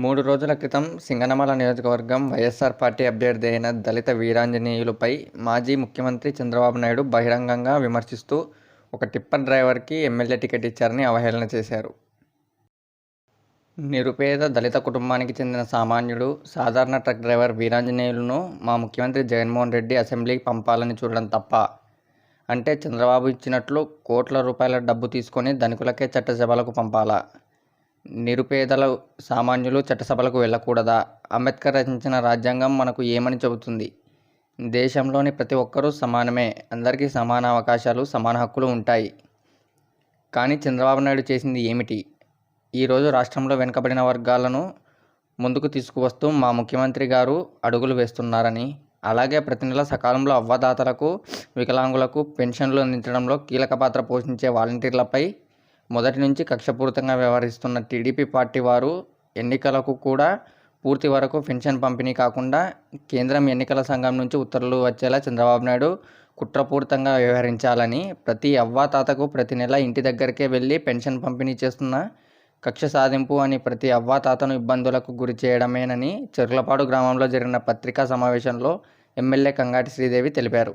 మూడు రోజుల క్రితం సింగనమల నియోజకవర్గం వైఎస్ఆర్ పార్టీ అభ్యర్థి అయిన దళిత వీరాంజనేయులపై మాజీ ముఖ్యమంత్రి చంద్రబాబు నాయుడు బహిరంగంగా విమర్శిస్తూ ఒక టిప్పర్ డ్రైవర్కి ఎమ్మెల్యే టికెట్ ఇచ్చారని అవహేళన చేశారు. నిరుపేద దళిత కుటుంబానికి చెందిన సామాన్యుడు సాధారణ ట్రక్ డ్రైవర్ వీరాంజనేయులను మా ముఖ్యమంత్రి జగన్మోహన్ రెడ్డి అసెంబ్లీకి పంపాలని చూడడం తప్ప అంటే చంద్రబాబు ఇచ్చినట్లు కోట్ల రూపాయల డబ్బు తీసుకొని ధనికులకే చట్టసభలకు పంపాలా? నిరుపేదల సామాన్యులు చట్టసభలకు వెళ్ళకూడదా? అంబేద్కర్ రచించిన రాజ్యాంగం మనకు ఏమని చెబుతుంది? దేశంలోని ప్రతి ఒక్కరూ సమానమే. అందరికీ సమాన అవకాశాలు సమాన హక్కులు ఉంటాయి. కానీ చంద్రబాబు నాయుడు చేసింది ఏమిటి? ఈరోజు రాష్ట్రంలో వెనుకబడిన వర్గాలను ముందుకు తీసుకువస్తూ మా ముఖ్యమంత్రి గారు అడుగులు వేస్తున్నారని అలాగే ప్రతి నెల సకాలంలో అవ్వదాతలకు వికలాంగులకు పెన్షన్లు అందించడంలో కీలక పాత్ర పోషించే వాలంటీర్లపై మొదటి నుంచి కక్షపూరితంగా వ్యవహరిస్తున్న టీడీపీ పార్టీ వారు ఎన్నికలకు కూడా పూర్తి వరకు పెన్షన్ పంపిణీ కాకుండా కేంద్రం ఎన్నికల సంఘం నుంచి ఉత్తర్వులు వచ్చేలా చంద్రబాబు నాయుడు కుట్రపూరితంగా వ్యవహరించాలని ప్రతి అవ్వాతాతకు ప్రతి నెల ఇంటి దగ్గరికే వెళ్ళి పెన్షన్ పంపిణీ చేస్తున్న కక్ష సాధింపు అని ప్రతి అవ్వాతాతను ఇబ్బందులకు గురి చేయడమేనని చెర్లపాడు గ్రామంలో జరిగిన పత్రికా సమావేశంలో ఎమ్మెల్యే కంగాటి శ్రీదేవి తెలిపారు.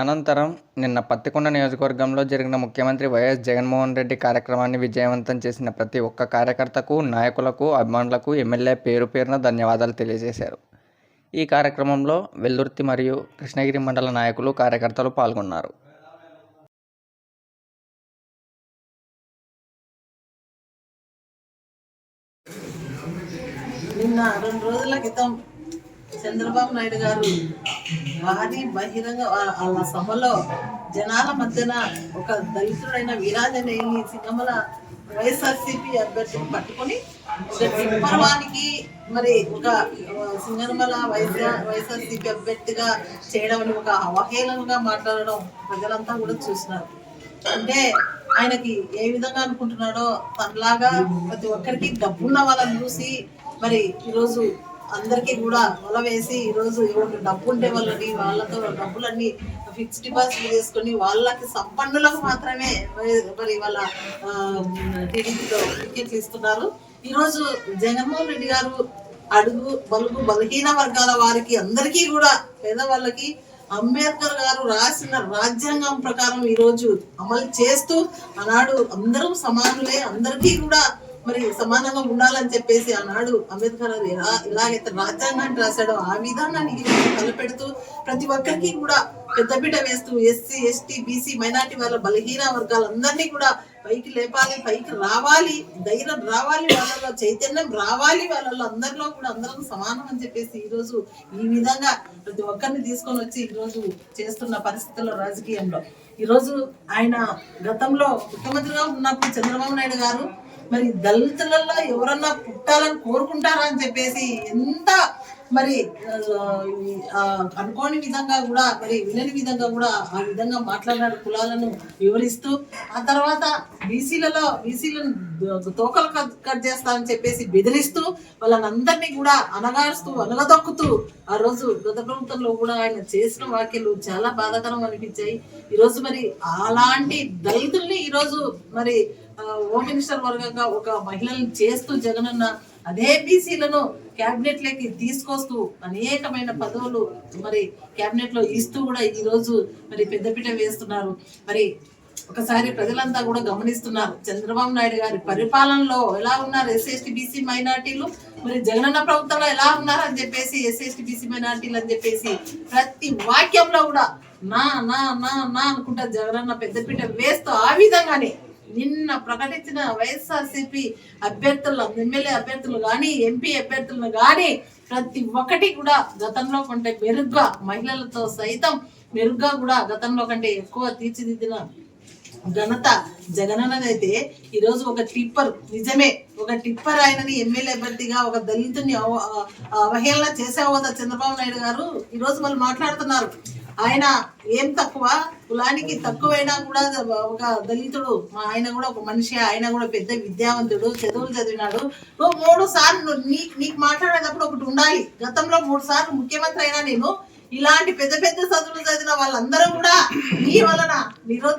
అనంతరం నిన్న పత్తికొండ నియోజకవర్గంలో జరిగిన ముఖ్యమంత్రి వైఎస్ జగన్మోహన్ రెడ్డి కార్యక్రమాన్ని విజయవంతం చేసిన ప్రతి ఒక్క కార్యకర్తకు నాయకులకు అభిమానులకు ఎమ్మెల్యే పేరు పేరున ధన్యవాదాలు తెలియజేశారు. ఈ కార్యక్రమంలో వెల్లుర్తి మరియు కృష్ణగిరి మండల నాయకులు కార్యకర్తలు పాల్గొన్నారు. నిన్న రెండు రోజుల క్రితం చంద్రబాబు నాయుడు గారు భారీ బహిరంగ వాళ్ళ సభలో జనాల మధ్యన ఒక దళితుడైన వీరాజనేని సింగమల వైఎస్ఆర్సీపీ అభ్యర్థిని పట్టుకొని ఒక టిప్పర్వానికి మరి ఒక సింగనమల వైఎస్ఆర్ వైఎస్ఆర్సీపీ అభ్యర్థిగా చేయడం అని ఒక అవహేళనగా మాట్లాడడం ప్రజలంతా కూడా చూసినారు అంటే ఆయనకి ఏ విధంగా అనుకుంటున్నాడో తనలాగా ప్రతి ఒక్కరికి డబ్బున్న వాళ్ళని చూసి మరి ఈరోజు అందరికీ కూడా వల వేసి ఈరోజు ఎవరు డబ్బు ఉండే వాళ్ళని వాళ్ళతో డబ్బులన్నీ ఫిక్స్డ్ డిపాజిట్ చేసుకొని వాళ్ళకి సంపన్నులకు మాత్రమే మరి వాళ్ళ టీడీపీలో టికెట్లు ఇస్తున్నారు. ఈరోజు జగన్మోహన్ రెడ్డి గారు అడుగు బలుగు బలహీన వర్గాల వారికి అందరికీ కూడా పేదవాళ్ళకి అంబేద్కర్ గారు రాసిన రాజ్యాంగం ప్రకారం ఈరోజు అమలు చేస్తూ ఆనాడు అందరూ సమానులే అందరికీ కూడా మరి సమానంగా ఉండాలని చెప్పేసి ఆనాడు అంబేద్కర్ గారు. ఎలా ఎలాగైతే రాజ్యాంగాన్ని రాశాడో ఆ విధానాన్ని తలపెడుతూ ప్రతి ఒక్కరికి కూడా పెద్దపీట వేస్తూ ఎస్సీ ఎస్టీ బీసీ మైనార్టీ వాళ్ళ బలహీన వర్గాలందరినీ కూడా పైకి లేపాలి పైకి రావాలి ధైర్యం రావాలి వాళ్ళలో చైతన్యం రావాలి వాళ్ళలో అందరిలో కూడా అందరం సమానం అని చెప్పేసి ఈరోజు ఈ విధంగా ప్రతి ఒక్కరిని తీసుకొని వచ్చి ఈరోజు చేస్తున్న పరిస్థితుల్లో రాజకీయంలో. ఈరోజు ఆయన గతంలో ముఖ్యమంత్రిగా ఉన్నప్పుడు చంద్రబాబు నాయుడు గారు మరి దళితులలో ఎవరన్నా పుట్టాలని కోరుకుంటారా అని చెప్పేసి ఎంత మరి అనుకోని విధంగా కూడా మరి వినని విధంగా కూడా ఆ విధంగా మాట్లాడిన కులాలను వివరిస్తూ ఆ తర్వాత బీసీలలో బీసీలను తోకలు కట్ కట్ చేస్తానని చెప్పేసి బెదిరిస్తూ వాళ్ళని అందరినీ కూడా అనగారుస్తూ అనగదొక్కుతూ ఆ రోజు గత ప్రభుత్వంలో కూడా ఆయన చేసిన వ్యాఖ్యలు చాలా బాధాకరం అనిపించాయి. ఈరోజు మరి అలాంటి దళితుల్ని ఈరోజు మరి హోమ్ మినిస్టర్ వర్గంగా ఒక మహిళల్ని చేస్తూ జగనన్న అదే బీసీలను క్యాబినెట్లోకి తీసుకొస్తూ అనేకమైన పదవులు మరి క్యాబినెట్లో ఇస్తూ కూడా ఈరోజు మరి పెద్దపీట వేస్తున్నారు. మరి ఒకసారి ప్రజలంతా కూడా గమనిస్తున్నారు. చంద్రబాబు నాయుడు గారి పరిపాలనలో ఎలా ఉన్నారు ఎస్ఎస్టి బీసీ మైనార్టీలు? మరి జగనన్న ప్రభుత్వంలో ఎలా ఉన్నారు అని చెప్పేసి ఎస్ఎస్టి బీసీ మైనార్టీలు అని చెప్పేసి ప్రతి వాక్యంలో కూడా నా నా నా నా అనుకుంటా జగనన్న పెద్దపీట వేస్తూ ఆ విధంగానే నిన్న ప్రకటించిన వైఎస్ఆర్సీపీ అభ్యర్థులు ఎమ్మెల్యే అభ్యర్థులు కానీ ఎంపీ అభ్యర్థులను కానీ ప్రతి ఒక్కటి కూడా గతంలో కంటే మెరుగ్గా మహిళలతో సైతం మెరుగ్గా కూడా గతంలో కంటే ఎక్కువ తీర్చిదిద్దిన ఘనత జగనన్నదైతే ఈరోజు ఒక టిప్పర్. నిజమే ఒక టిప్పర్ ఆయనని ఎమ్మెల్యే అభ్యర్థిగా ఒక దళితుని అవ- అవహేళన చేసావు చంద్రబాబు నాయుడు గారు. ఈరోజు మళ్ళీ వాళ్ళు మాట్లాడుతున్నారు. ఆయన ఏం తక్కువ? కులానికి తక్కువైనా కూడా ఒక దళితుడు మా ఆయన కూడా ఒక మనిషి ఆయన కూడా పెద్ద విద్యావంతుడు చదువులు చదివినాడు. నువ్వు మూడు సార్లు నీ నీకు మాట్లాడేటప్పుడు ఒకటి ఉండాలి. గతంలో మూడు సార్లు ముఖ్యమంత్రి అయినా నేను ఇలాంటి పెద్ద పెద్ద చదువులు చదివిన వాళ్ళందరూ కూడా నీ వలన నిరు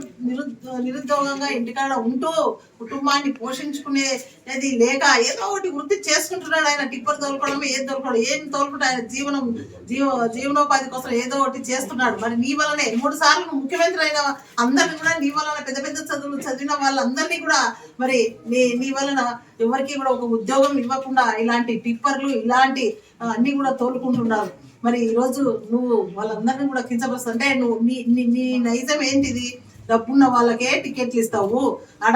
నిరుద్యోగంగా ఇంటికాడ ఉంటూ కుటుంబాన్ని పోషించుకునేది లేక ఏదో ఒకటి వృత్తి చేసుకుంటున్నాడు ఆయన టిప్పర్ తోలుకోవడం ఏం తోలుకోవడం ఏం తోలుకుంటే ఆయన జీవనం జీవ జీవనోపాధి కోసం ఏదో ఒకటి చేస్తున్నాడు. మరి నీ వలనే మూడు సార్లు ముఖ్యమంత్రి అయిన అందరిని కూడా నీ వలన పెద్ద పెద్ద చదువులు చదివిన వాళ్ళందరినీ కూడా మరి నీ నీ వలన ఎవరికి కూడా ఒక ఉద్యోగం ఇవ్వకుండా ఇలాంటి టిప్పర్లు ఇలాంటి అన్ని కూడా తోలుకుంటున్నారు. మరి ఈరోజు నువ్వు వాళ్ళందరినీ కూడా కించపరుస్తా అంటే నువ్వు నీ నీ నీ నైజం ఏంటిది? డబ్బున్న వాళ్ళకే టికెట్లు ఇస్తావు. ఆడ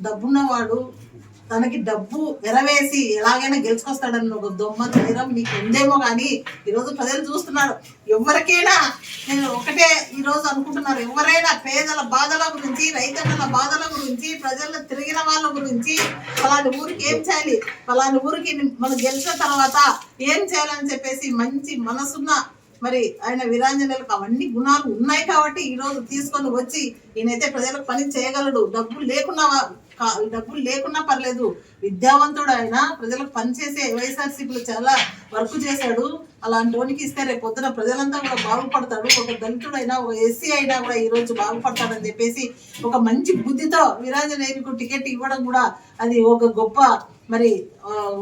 డబ్బున్నవాడు తనకి డబ్బు ఎరవేసి ఎలాగైనా గెలుచుకొస్తాడని ఒక దొమ్మ ధైర్యం మీకు ఉందేమో కానీ ఈరోజు ప్రజలు చూస్తున్నారు. ఎవరికైనా నేను ఒకటే ఈరోజు అనుకుంటున్నారు. ఎవరైనా పేదల బాధల గురించి రైతన్నల బాధల గురించి ప్రజల్లో తిరిగిన వాళ్ళ గురించి పలాని ఊరికి ఏం చేయాలి? పలాని ఊరికి మనం గెలిచిన తర్వాత ఏం చేయాలని చెప్పేసి మంచి మనసున్న మరి ఆయన వీరాంజనేయులకు అవన్నీ గుణాలు ఉన్నాయి కాబట్టి ఈ రోజు తీసుకొని వచ్చి ఈయనైతే ప్రజలకు పని చేయగలడు. డబ్బులు లేకున్నా డబ్బులు లేకున్నా పర్లేదు. విద్యావంతుడు ఆయన ప్రజలకు పనిచేసే వైఎస్ఆర్సీపీలు చాలా వర్క్ చేశాడు. అలాంటి వానికి ఇస్తే రేపు పొద్దున ప్రజలంతా కూడా బాగుపడతాడు ఒక దళితుడైనా ఒక ఎస్సీ అయినా కూడా ఈ రోజు బాగుపడతాడని చెప్పేసి ఒక మంచి బుద్ధితో వీరాంజనేయులకు టికెట్ ఇవ్వడం కూడా అది ఒక గొప్ప మరి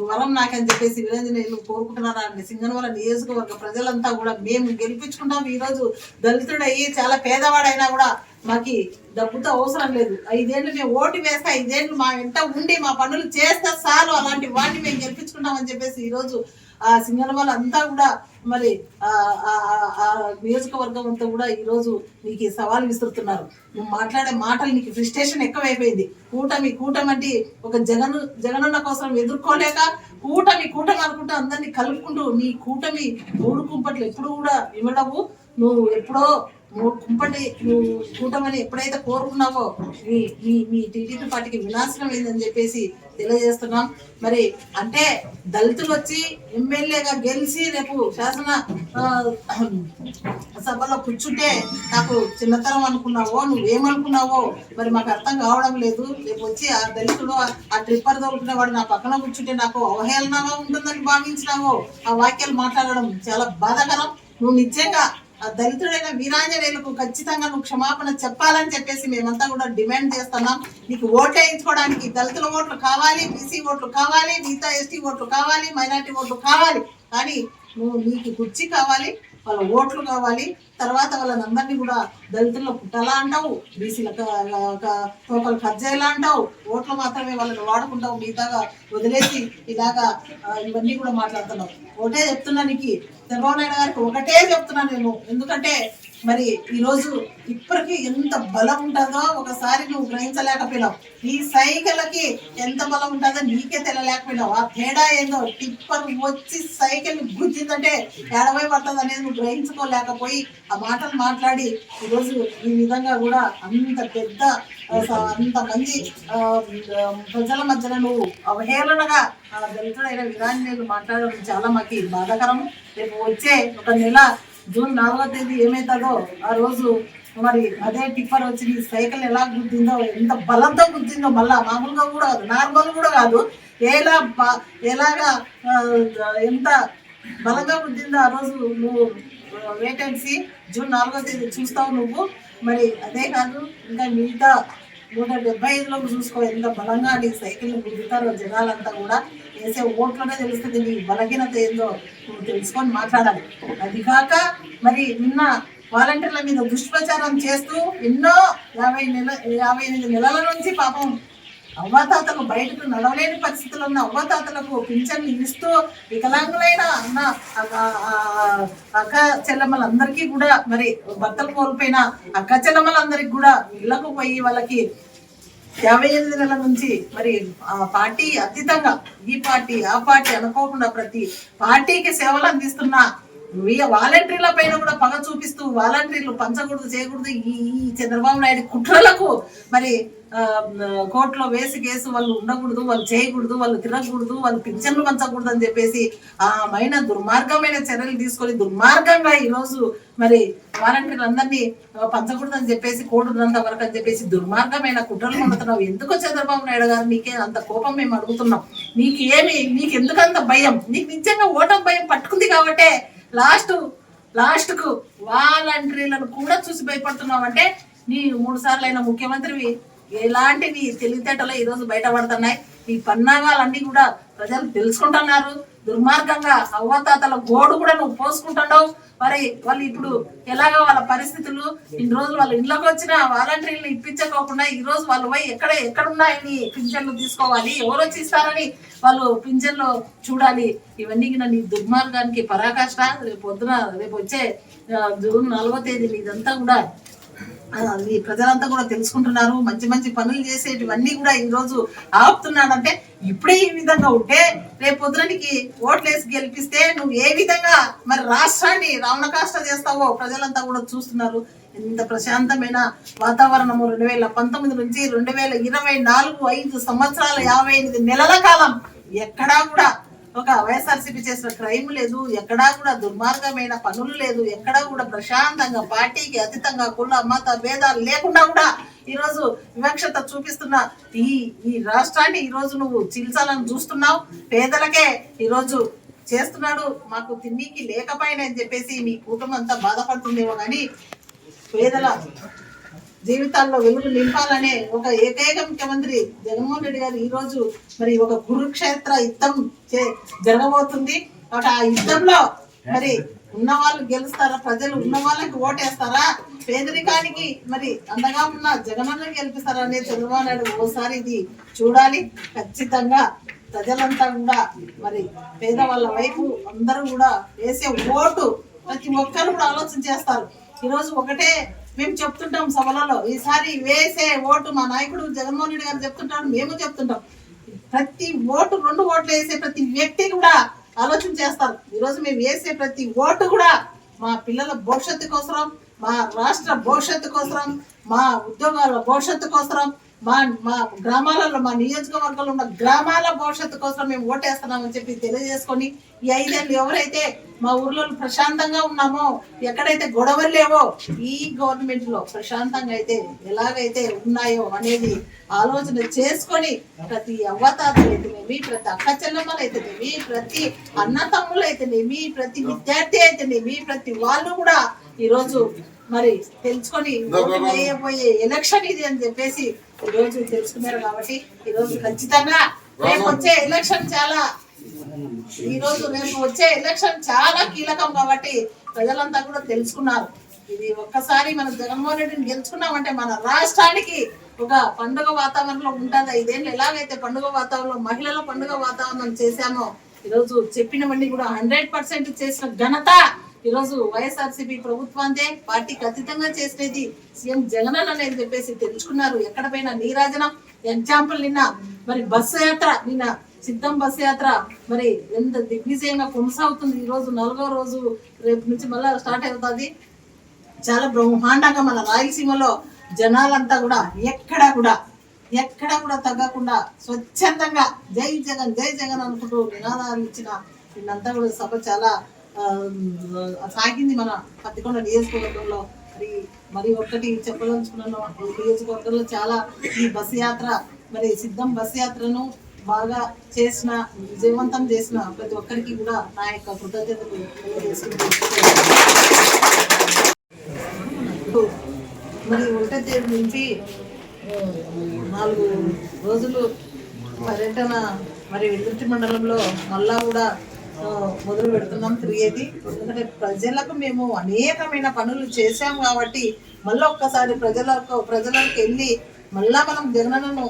వరం నాకని చెప్పేసి వీరాంజనేయులు కోరుకుంటున్నారా అండి సింగనవల నియోజకవర్గ ప్రజలంతా కూడా మేము గెలిపించుకుంటాం. ఈరోజు దళితుడయ్యి చాలా పేదవాడైనా కూడా మాకి డబ్బుతో అవసరం లేదు. ఐదేళ్ళు మేము ఓటు వేస్తే ఐదేళ్ళు మా వెంట ఉండి మా పనులు చేస్తే చాలు. అలాంటి వాటిని మేము గెలిపించుకుంటామని చెప్పేసి ఈరోజు ఆ సింగనవల అంతా కూడా మరి ఆ నియోజకవర్గం అంతా కూడా ఈ రోజు నీకు సవాలు సవాల్ విసురుతున్నారు. నువ్వు మాట్లాడే మాటలు నీకు ఫ్రస్ట్రేషన్ ఎక్కువైపోయింది. కూటమి కూటమి ఒక జగన్ జగనన్న కోసం ఎదుర్కోలేక కూటమి కూటమి అనుకుంటూ అందరినీ కలుపుకుంటూ నీ కూటమి మూడు కుంపట్లు ఎప్పుడు కూడా ఇవ్వడవు నువ్వు ఎప్పుడో నువ్వు కుంపటి నువ్వు కూటమని ఎప్పుడైతే కోరుకున్నావో మీ మీ మీ టీడీపీ పార్టీకి వినాశనం లేదని చెప్పేసి తెలియజేస్తున్నాం. మరి అంటే దళితులు వచ్చి ఎమ్మెల్యేగా గెలిచి రేపు శాసన సభలో కూర్చుంటే నాకు చిన్నతనం అనుకున్నావో నువ్వేమనుకున్నావో మరి మాకు అర్థం కావడం లేదు. రేపు వచ్చి ఆ దళితుడు ఆ- ట్రిప్పర్ తోలుకునే వాడు నా పక్కన కూర్చుంటే నాకు అవహేళనగా ఉంటుందని భావించినావో ఆ వాక్యాలు మాట్లాడడం చాలా బాధాకరం. నువ్వు నిజంగా దళితుడైన వీరాంజనేయులకు ఖచ్చితంగా నువ్వు క్షమాపణ చెప్పాలని చెప్పేసి మేమంతా కూడా డిమాండ్ చేస్తున్నాం. నీకు ఓట్లు వేయించుకోవడానికి దళితుల ఓట్లు కావాలి బీసీ ఓట్లు కావాలి మిగతా ఎస్టీ ఓట్లు కావాలి మైనార్టీ ఓట్లు కావాలి. కానీ నువ్వు నీకు కుర్చీ కావాలి వాళ్ళ ఓట్లు కావాలి తర్వాత వాళ్ళని అందరినీ కూడా దళితుల్లో పుట్టాలా అంటావు? బీసీల తోకలు కజ్జాయిలా అంటావు? ఓట్లు మాత్రమే వాళ్ళని వాడుకుంటావు మిగతాగా వదిలేసి ఇలాగా ఇవన్నీ కూడా మాట్లాడుతున్నావు. ఒకటే చెప్తున్నా నీకు చంద్రబాబు నాయుడు గారికి ఒకటే చెప్తున్నా నేను. ఎందుకంటే మరి ఈరోజు ఇప్పటికీ ఇప్పటికి ఎంత బలం ఉంటుందో ఒకసారి నువ్వు గ్రహించలేకపోయినావు. ఈ సైకిల్కి ఎంత బలం ఉంటుందో నీకే తెలియలేకపోయినావు. ఆ తేడా ఏందో టిప్పర్ వచ్చి సైకిల్ గుర్తిందంటే ఎడవై పడుతుంది అనేది నువ్వు గ్రహించుకోలేకపోయి ఆ మాటలు మాట్లాడి ఈరోజు ఈ విధంగా కూడా అంత పెద్ద అంతమంది అంత మంది ప్రజల మధ్యన నువ్వు అవహేళనగా దళితుడైన విధాన్ని మాట్లాడడం చాలా మాకు బాధాకరం. రేపు వచ్చే ఒక నెల జూన్ నాలుగో తేదీ ఏమవుతుందో ఆ రోజు మరి అదే టిప్పర్ వచ్చి నీ సైకిల్ ఎలా గుద్దిందో ఎంత బలంతో గుద్దిందో మళ్ళా మామూలుగా కూడా కాదు నార్మల్ కూడా కాదు. ఎలా ఎలాగా ఎంత బలంగా గుద్దిందో ఆ రోజు నువ్వు వేటెన్సీ జూన్ నాలుగో తేదీ చూస్తావు నువ్వు. మరి అదే కాదు ఇంకా మిగతా నూట డెబ్బై ఐదులో చూసుకో ఎంత బలంగా నీ సైకిల్ గుద్దుతారో జనాలంతా కూడా. వేసే ఓట్లోనే తెలుస్తుంది నీ బలహీనత ఏందో నువ్వు తెలుసుకొని మాట్లాడాలి. అది కాక మరి నిన్న వాలంటీర్ల మీద దుష్ప్రచారం చేస్తూ ఎన్నో యాభై నెల యాభై ఎనిమిది నెలల నుంచి పాపం అవ్వాతాతలు బయటకు నడవలేని పరిస్థితుల్లో ఉన్న అవ్వాతాతలకు పింఛన్లు ఇస్తూ వికలాంగులైన అన్న అక్క చెల్లెమ్మలందరికీ కూడా మరి భర్తలు కోల్పోయిన అక్క చెల్లెమ్మలందరికీ కూడా ఇళ్ళకు పోయి వాళ్ళకి యాభై ఎనిమిది నెలల నుంచి మరి ఆ పార్టీ అతీతంగా ఈ పార్టీ ఆ పార్టీ అనుకోకుండా ప్రతి పార్టీకి సేవలు అందిస్తున్న వాలంటీర్ల పైన కూడా పగ చూపిస్తూ వాలంటీర్లు పంచకూడదు చేయకూడదు ఈ చంద్రబాబు నాయుడు కుట్రలకు మరి ఆ, కోర్టులో వేసి కేసు వాళ్ళు ఉండకూడదు వాళ్ళు చేయకూడదు వాళ్ళు తినకూడదు వాళ్ళు పింఛన్లు పంచకూడదు అని చెప్పేసి ఆ మైన దుర్మార్గమైన చర్యలు తీసుకొని దుర్మార్గంగా ఈ రోజు మరి వాలంటీర్లు అందరినీ పంచకూడదు అని చెప్పేసి కోడున్నంత వరకు అని చెప్పేసి దుర్మార్గమైన కుట్రలు పండుతున్నావు ఎందుకో చంద్రబాబు నాయుడు గారు నీకే అంత కోపం మేము అడుగుతున్నాం. నీకు ఏమి నీకు ఎందుకంత భయం? నీకు నిజంగా ఓటం భయం పట్టుకుంది కాబట్టే లాస్ట్ లాస్ట్కు వాలంటీర్లను కూడా చూసి భయపడుతున్నావు అంటే నీ మూడు సార్లు అయిన ముఖ్యమంత్రివి ఎలాంటి నీ తెలివితేటలో ఈరోజు బయటపడుతున్నాయి? నీ పన్నాగాలన్నీ కూడా ప్రజలు తెలుసుకుంటున్నారు. దుర్మార్గంగా అవ్వతాతల గోడు కూడా నువ్వు పోసుకుంటున్నావు. మరి వాళ్ళు ఇప్పుడు ఎలాగో వాళ్ళ పరిస్థితులు? ఇన్ని రోజులు వాళ్ళ ఇంట్లోకి వచ్చిన వాలంటీర్లు ఇప్పించకోకుండా ఈ రోజు వాళ్ళు పోయి ఎక్కడ ఎక్కడున్నాయని పింఛన్లు తీసుకోవాలి? ఎవరు వచ్చి ఇస్తారని వాళ్ళు పింఛన్లు చూడాలి. ఇవన్నీ నన్ను నీ దుర్మార్గానికి పరాకాష్ట. రేపు పొద్దున రేపు వచ్చే జూన్ నాలుగో తేదీ ఇదంతా కూడా అది ఈ ప్రజలంతా కూడా తెలుసుకుంటున్నారు. మంచి మంచి పనులు చేసేటివన్నీ కూడా ఈ రోజు ఆపుతున్నాడంటే ఇప్పుడే ఈ విధంగా ఉంటే రేపు పొద్దునకి ఓట్లేసి గెలిపిస్తే నువ్వు ఏ విధంగా మరి రాష్ట్రాన్ని రావణకాష్ట చేస్తావో ప్రజలంతా కూడా చూస్తున్నారు. ఇంత ప్రశాంతమైన వాతావరణము. రెండు వేల పంతొమ్మిది నుంచి రెండు వేల ఇరవై నాలుగు ఐదు సంవత్సరాల యాభై ఎనిమిది నెలల కాలం ఎక్కడా కూడా ఒక వైఎస్ఆర్సీపీ చేసిన క్రైమ్ లేదు ఎక్కడా కూడా దుర్మార్గమైన పనులు లేదు ఎక్కడా కూడా ప్రశాంతంగా పార్టీకి అతీతంగా కుల మత భేదాలు లేకుండా కూడా ఈరోజు వివక్షత చూపిస్తున్న ఈ ఈ రాష్ట్రాన్ని ఈరోజు నువ్వు చిల్చాలని చూస్తున్నావు. పేదలకే ఈరోజు చేస్తున్నాడు మాకు తిండికి లేకపోయినా అని చెప్పేసి మీ కుటుంబం అంతా బాధపడుతుందేమో కానీ పేదల జీవితాల్లో వెలుగు నింపాలనే ఒక ఏకైక ముఖ్యమంత్రి జగన్మోహన్ రెడ్డి గారు ఈరోజు మరి ఒక కురుక్షేత్ర యుద్ధం చే- జరగబోతుంది. ఒక ఆ యుద్ధంలో మరి ఉన్న వాళ్ళు గెలుస్తారా? ప్రజలు ఉన్న వాళ్ళకి ఓటేస్తారా? పేదరికానికి మరి అండగా ఉన్న జగనన్న గెలిపిస్తారా అనేది చంద్రబాబు నాయుడు ఓసారి ఇది చూడాలి. ఖచ్చితంగా ప్రజలంతా కూడా మరి పేదవాళ్ళ వైపు అందరూ కూడా వేసే ఓటు ప్రతి ఒక్కరు కూడా ఆలోచన చేస్తారు. ఈరోజు ఒకటే మేము చెప్తుంటాం సభలలో ఈసారి వేసే ఓటు మా నాయకుడు జగన్మోహన్ రెడ్డి గారు చెప్తుంటాడు మేము చెప్తుంటాం. ప్రతి ఓటు రెండు ఓట్లు వేసే ప్రతి వ్యక్తి కూడా ఆలోచన చేస్తారు. ఈరోజు మేము వేసే ప్రతి ఓటు కూడా మా పిల్లల భవిష్యత్తు కోసం మా రాష్ట్ర భవిష్యత్తు కోసం మా ఉద్యోగాల భవిష్యత్తు కోసం మా మా గ్రామాలలో మా నియోజకవర్గంలో ఉన్న గ్రామాల భవిష్యత్తు కోసం మేము ఓటేస్తున్నామని చెప్పి తెలియజేసుకొని ఈ ఐదేళ్ళు ఎవరైతే మా ఊర్లో ప్రశాంతంగా ఉన్నామో ఎక్కడైతే గొడవలు లేవో ఈ గవర్నమెంట్లో ప్రశాంతంగా అయితే ఎలాగైతే ఉన్నాయో అనేది ఆలోచన చేసుకొని ప్రతి అవ్వతాతలు అయితేనేమి ప్రతి అక్క చెల్లెమ్మలు అయితేనేమి ప్రతి అన్న తమ్ములు అయితేనేమి ప్రతి విద్యార్థి అయితేనేమి ప్రతి వాళ్ళు కూడా ఈరోజు మరి తెలుసుకొని ఓటు వేయబోయే ఎలక్షన్ ఇది అని చెప్పేసి ఈ రోజు తెలుసుకున్నారు కాబట్టి ఈ రోజు. ఖచ్చితంగా రేపు వచ్చే ఎలక్షన్ చాలా ఈ రోజు రేపు వచ్చే ఎలక్షన్ చాలా కీలకం కాబట్టి ప్రజలంతా కూడా తెలుసుకున్నారు. ఇది ఒక్కసారి మన జగన్మోహన్ రెడ్డిని గెలుచుకున్నామంటే మన రాష్ట్రానికి ఒక పండుగ వాతావరణంలో ఉంటుంది? ఐదేళ్ళు ఎలాగైతే పండుగ వాతావరణంలో మహిళల పండుగ వాతావరణం చేశామో ఈరోజు చెప్పినవన్నీ కూడా హండ్రెడ్ పర్సెంట్ చేసిన ఘనత ఈరోజు వైఎస్ఆర్సీపీ ప్రభుత్వాంతే పార్టీకి అతీతంగా చేసేది సీఎం జగన్ అనేది చెప్పేసి తెలుసుకున్నారు. ఎక్కడ పోయినా నీరాజనం ఎగ్జాంపుల్ నిన్న మరి బస్సు యాత్ర నిన్న సిద్ధం బస్సు యాత్ర మరి ఎంత దిగ్విజయంగా కొనసాగుతుంది ఈ రోజు నాలుగో రోజు రేపు నుంచి మళ్ళా స్టార్ట్ అవుతుంది. చాలా బ్రహ్మాండంగా మన రాయలసీమలో జనాలంతా కూడా ఎక్కడ కూడా ఎక్కడ కూడా తగ్గకుండా స్వచ్ఛందంగా జై జగన్ జై జగన్ అనుకుంటూ నినాదాలు ఇచ్చిన నిన్నంతా కూడా సభ చాలా సాగింది మన పత్తికొండ నియోజకవర్గంలో. మరి మరి ఒక్కటి చెప్పదలుచుకున్నాను ఈ నియోజకవర్గంలో చాలా ఈ బస్సు యాత్ర మరి సిద్ధం బస్సు యాత్రను బాగా చేసిన విజయవంతం చేసిన ప్రతి ఒక్కరికి కూడా నా యొక్క కృతజ్ఞతలు మరి ఒకటో తేదీ నుంచి నాలుగు రోజులు పర్యటన మరి వెల్లుర్తి మండలంలో మళ్ళా కూడా మొదలు పెడుతున్నాం తిరిగేది. ఎందుకంటే ప్రజలకు మేము అనేకమైన పనులు చేసాం కాబట్టి మళ్ళీ ఒక్కసారి ప్రజలకు ప్రజలకు వెళ్ళి మళ్ళా మనం జగనను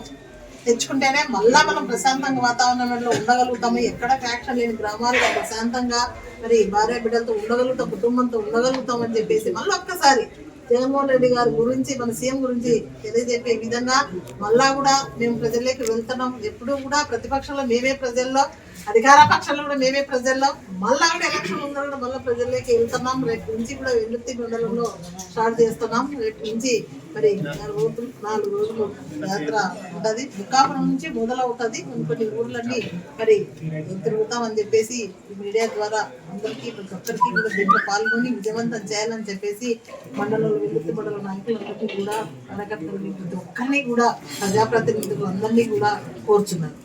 తెచ్చుకుంటేనే మళ్ళా మనం ప్రశాంతంగా వాతావరణంలో ఉండగలుగుతాము. ఎక్కడ ఫ్యాక్షన్ లేని గ్రామాల్లో ప్రశాంతంగా మరి భార్య బిడ్డలతో ఉండగలుగుతాం కుటుంబంతో ఉండగలుగుతాం అని చెప్పేసి మళ్ళీ ఒక్కసారి జగన్మోహన్ రెడ్డి గారి గురించి మన సీఎం గురించి తెలియజెప్పే విధంగా మళ్ళా కూడా మేము ప్రజల్లోకి వెళ్తున్నాం. ఎప్పుడు కూడా ప్రతిపక్షంలో మేమే ప్రజల్లో అధికార పక్షంలో కూడా మేమే ప్రజల్లో మళ్ళా కూడా ఎలక్షన్ ఉందా కూడా మళ్ళీ ప్రజల్లోకి వెళ్తున్నాం. రేపు నుంచి కూడా వెల్లుత్తి మండలంలో స్టార్ట్ చేస్తున్నాం. రేపు నుంచి మరి నాలుగు రోజులు నాలుగు రోజులు యాత్ర ఉంటుంది. బుక్కాపురం నుంచి మొదలవుతుంది. కొన్ని ఊర్లన్నీ మరి తిరుగుతామని చెప్పేసి మీడియా ద్వారా అందరికీ ప్రతి ఒక్కరికి కూడా దీంట్లో పాల్గొని విజయవంతం చేయాలని చెప్పేసి మండలంలో విద్యుత్ మండల నాయకులందరికీ కూడా కార్యకర్తలని ప్రతి ఒక్కరిని కూడా ప్రజాప్రతినిధులు అందరినీ కూడా కోరుచున్నాను.